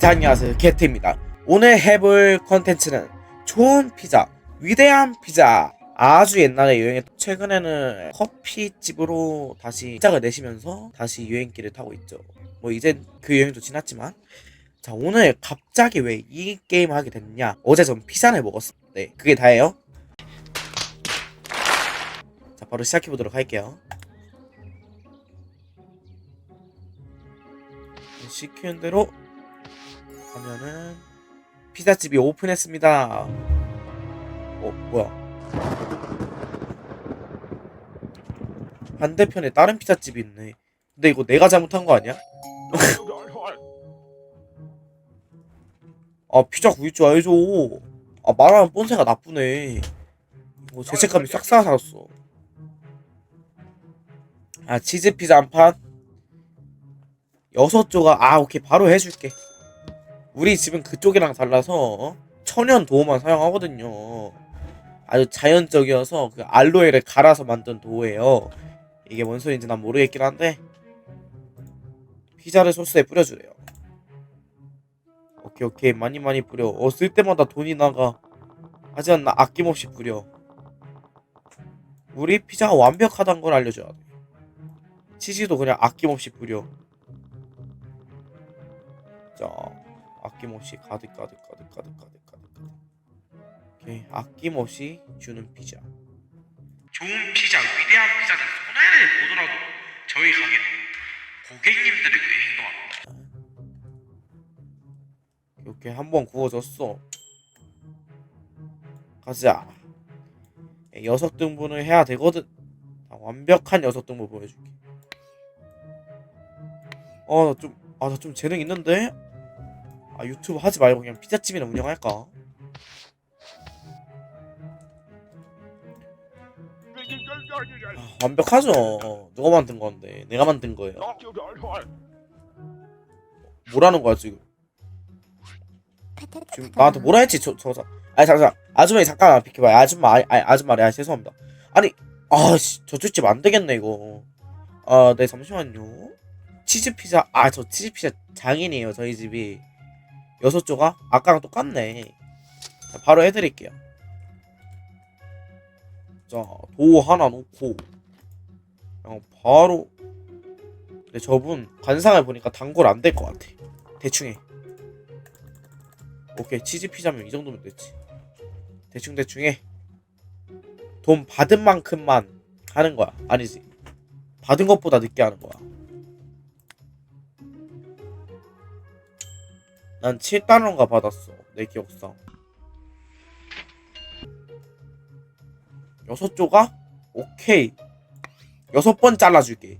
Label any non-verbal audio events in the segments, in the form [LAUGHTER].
자 안녕하세요. 개트입니다. 오늘 해볼 컨텐츠는 좋은 피자 위대한 피자. 아주 옛날에 여행했 최근에는 커피집으로 다시 피자가 내시면서 다시 여행길을 타고 있죠. 뭐 이젠 그 여행도 지났지만. 자 오늘 갑자기 왜 이 게임을 하게 됐냐? 어제 전 피자를 먹었어요 네 그게 다예요. 자 바로 시작해보도록 할게요. 시키는 대로 하면은 피자집이 오픈했습니다. 어 뭐야? 반대편에 다른 피자집이 있네. 근데 이거 내가 잘못한 거 아니야? [LAUGHS] 아 피자 줄 알죠. 아 말하면 뻔세가 나쁘네. 이거 죄책감이 싹 사라졌어. 아 치즈 피자 한 판. 여섯 조각 아 오케이 바로 해줄게. 우리 집은 그쪽이랑 달라서 어? 천연 도우만 사용하거든요. 아주 자연적이어서 그 알로에를 갈아서 만든 도우예요. 이게 뭔 소리인지 난 모르겠긴 한데 피자를 소스에 뿌려주래요. 오케이 오케이 많이 많이 뿌려. 어 쓸 때마다 돈이 나가. 하지만 나 아낌없이 뿌려. 우리 피자가 완벽하다는 걸 알려줘야 돼. 치즈도 그냥 아낌없이 뿌려. 자. 아낌없이 가득 가득 가득 가득 가득 가득 가득. 오케이. 아낌없이 주는 피자. 좋은 피자 위대한 피자는 손해를 보더라도 저희 가게는 고객님들을 위해 행동합니다. 이렇게 한 번 구워졌어. 가자. 여섯 등분을 해야 되거든. 아, 완벽한 여섯 등분 보여줄게. 어 나 좀 아 나 좀 재능 있는데 아 유튜브 하지 말고 그냥 피자집이나 운영할까? 아, 완벽하죠. 누가 만든 건데? 내가 만든 거예요. 뭐라는 거야 지금? 지금 나한테 뭐라 했지? 저, 저, 저. 아니 잠깐, 아줌마 잠깐만 비켜봐요. 아줌마, 아니, 아니 아줌마, 아 죄송합니다. 아니, 아씨, 저쪽 집 안 되겠네 이거. 아, 네 잠시만요. 치즈 피자, 아 저 치즈 피자 장인이에요 저희 집이. 여섯 조각? 아까랑 똑같네. 자, 바로 해드릴게요. 자, 도 하나 놓고 그냥 바로 근데 저분 관상을 보니까 단골 안 될 것 같아. 대충 해. 오케이 치즈 피자면 이 정도면 됐지. 대충 대충 해. 돈 받은 만큼만 하는 거야. 아니지. 받은 것보다 늦게 하는 거야. 난 7달러인가 받았어. 내 기억상. 여섯 조각? 오케이. 여섯 번 잘라줄게.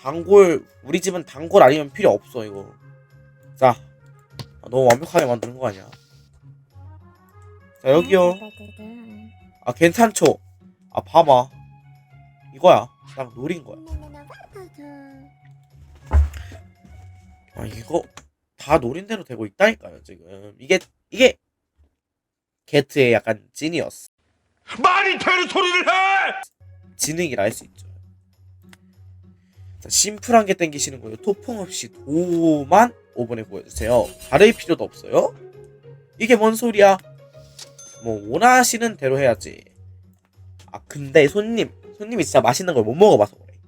단골, 우리 집은 단골 아니면 필요 없어, 이거. 자. 아, 너무 완벽하게 만드는 거 아니야? 자, 여기요. 아, 괜찮죠? 아, 봐봐. 이거야. 딱 노린 거야. 아 이거 다 노린 대로 되고 있다니까요 지금. 이게 이게 게트의 약간 지니어스 말이 되는 소리를 해! 지능이라 할 수 있죠. 자, 심플한 게 땡기시는 거예요. 토핑 없이 도만 오븐에 구워주세요. 가릴 필요도 없어요. 이게 뭔 소리야? 뭐 원하시는 대로 해야지. 아 근데 손님 손님이 진짜 맛있는 걸 못 먹어봐서 그래.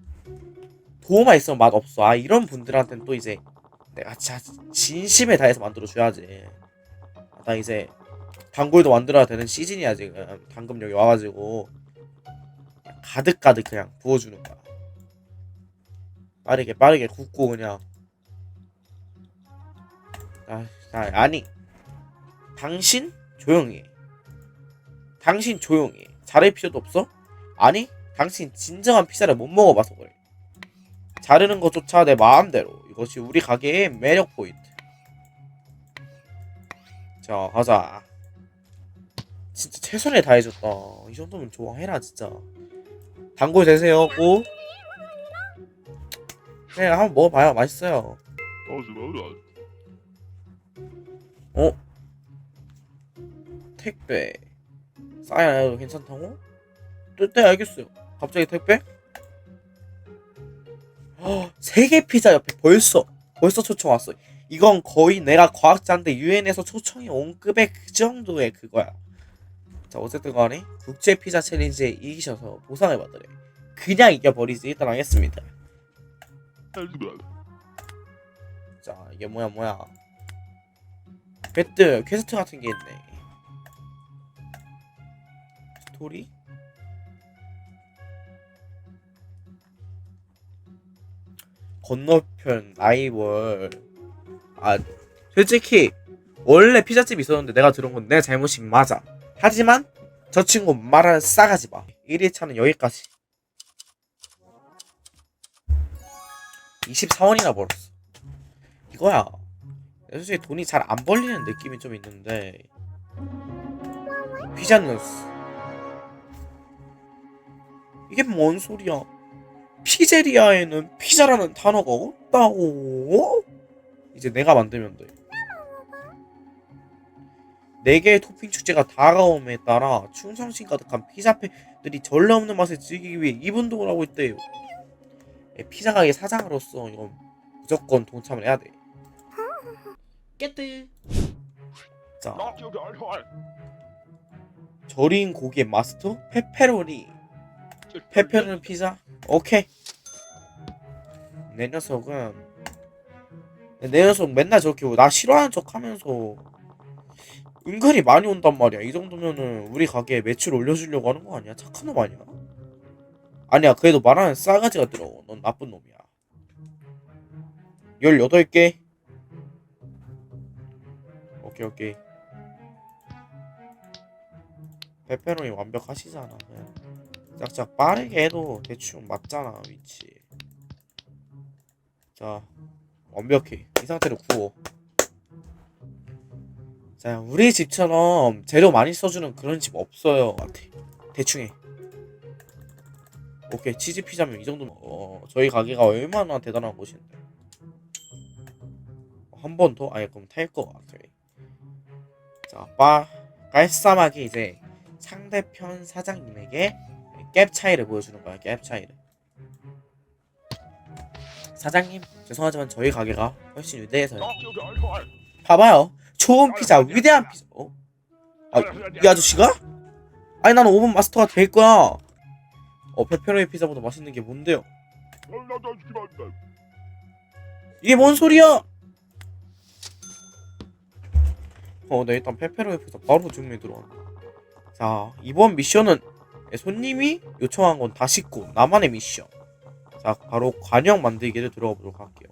도우만 있으면 맛 없어. 아 이런 분들한테는 또 이제 내가 진짜 진심에 다해서 만들어 줘야지. 나 이제 단골도 만들어야 되는 시즌이야 지금. 방금 여기 와가지고 가득 가득 그냥 부어주는 거야. 빠르게 빠르게 굽고 그냥. 아, 아 아니. 당신 조용히. 해. 당신 조용히. 해. 잘할 필요도 없어? 아니, 당신 진정한 피자를 못 먹어봐서 그래. 자르는 것조차 내 마음대로. 이것이 우리 가게의 매력 포인트. 자, 가자. 진짜 최선을 다해줬다. 이 정도면 좋아해라, 진짜. 단골 되세요, 꼭. 네, 한번 먹어봐요. 맛있어요. 어? 택배. 싸야 괜찮다고? 네, 네, 알겠어요. 갑자기 택배? 세계 피자 옆에 벌써 벌써 초청 왔어. 이건 거의 내가 과학자인데 유엔에서 초청이 온 급의 그 정도의 그거야. 자 어쨌든 간에 국제 피자 챌린지에 이기셔서 보상을 받으래. 그냥 이겨버리지 일단 하겠습니다. 자 이게 뭐야 뭐야. 배트 퀘스트 같은 게 있네. 스토리? 건너편 라이벌 아 솔직히 원래 피자집이 있었는데 내가 들은 건 내 잘못이 맞아. 하지만 저 친구 말하는 싸가지 마. 1일차는 여기까지. 24원이나 벌었어. 이거야. 솔직히 돈이 잘 안 벌리는 느낌이 좀 있는데. 피자는 이게 뭔 소리야 피제리아에는 피자라는 단어가 없다고? 이제 내가 만들면 돼. 네 개의 토핑 축제가 다가옴에 따라 충성심 가득한 피자팬들이 전례 없는 맛을 즐기기 위해 이분동을 하고 있대요. 예, 피자 가게 사장으로서 이건 무조건 동참을 해야 돼. 깨뜨. 자, 절인 고기의 마스터 페페로니. 페페로니 피자. 오케이. 내 녀석은 내 녀석 맨날 저렇게 나 싫어하는 척하면서 은근히 많이 온단 말이야. 이 정도면은 우리 가게에 매출 올려주려고 하는 거 아니야? 착한 놈 아니야? 아니야. 그래도 말하는 싸가지가 들어. 넌 나쁜 놈이야. 18개. 오케이 오케이. 페페로니 완벽하시잖아. 그냥. 짝짝 빠르게 해도 대충 맞잖아 위치. 자 완벽해 이 상태로 구워. 자 우리 집처럼 재료 많이 써주는 그런 집 없어요 대, 대충 해. 오케이 치즈 피자면 이 정도면 어 저희 가게가 얼마나 대단한 곳인데. 한 번 더? 아니 그럼 탈 것 같아. 자 빠. 깔쌈하게 이제 상대편 사장님에게 갭 차이를 보여주는 거야 갭 차이를. 사장님 죄송하지만 저희 가게가 훨씬 위대해서요. 봐봐요. 좋은 피자 위대한 피자. 어? 아, 이, 이 아저씨가? 아니 나는 오븐 마스터가 될 거야. 어 페페로니 피자보다 맛있는 게 뭔데요? 이게 뭔 소리야? 어, 네 일단 페페로니 피자 바로 주문이 들어왔네. 자 이번 미션은 네, 손님이 요청한 건 다 씻고 나만의 미션. 자, 바로 관형 만들기를 들어가 보도록 할게요.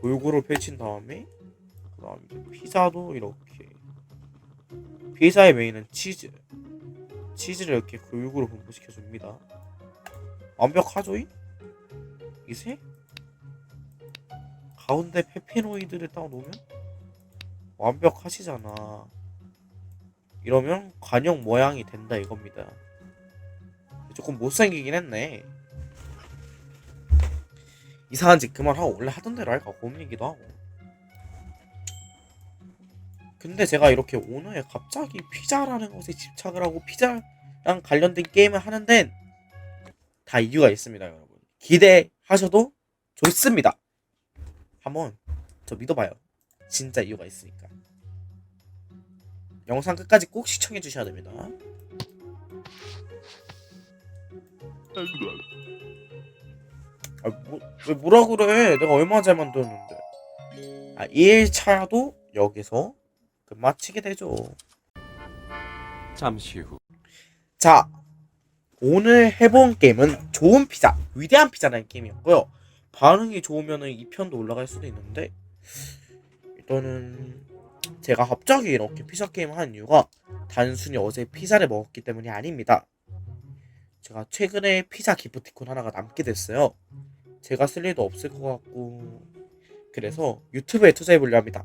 골고루 펼친 다음에 그다음 이제 피자도 이렇게 피자의 메인은 치즈. 치즈를 이렇게 골고루 분포시켜 줍니다. 완벽하죠이? 이세? 가운데 페페로이드를 딱 놓으면 완벽하시잖아. 이러면 관형 모양이 된다 이겁니다. 조금 못생기긴 했네. 이상한 짓 그만하고 원래 하던 대로 할까 고민이기도 하고. 근데 제가 이렇게 오너에 갑자기 피자라는 것에 집착을 하고 피자랑 관련된 게임을 하는 데는 다 이유가 있습니다, 여러분. 기대하셔도 좋습니다. 한번 저 믿어봐요. 진짜 이유가 있으니까. 영상 끝까지 꼭 시청해 주셔야 됩니다. 아, 뭐, 왜 뭐라 그래? 내가 얼마나 잘 만들었는데. 아, 1차도 여기서 끝마치게 되죠. 잠시 후 자, 오늘 해본 게임은 좋은 피자, 위대한 피자라는 게임이었고요. 반응이 좋으면 이 편도 올라갈 수도 있는데, 일단은 제가 갑자기 이렇게 피자 게임을 한 이유가 단순히 어제 피자를 먹었기 때문이 아닙니다. 제가 최근에 피자 기프티콘 하나가 남게 됐어요. 제가 쓸 일도 없을 것 같고 그래서 유튜브에 투자해 보려 합니다.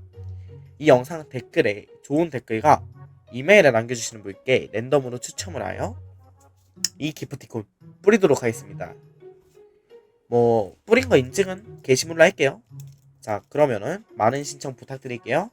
이 영상 댓글에 좋은 댓글과 이메일을 남겨주시는 분께 랜덤으로 추첨을 하여 이 기프티콘 뿌리도록 하겠습니다. 뭐 뿌린 거 인증은 게시물로 할게요. 자 그러면은 많은 신청 부탁드릴게요.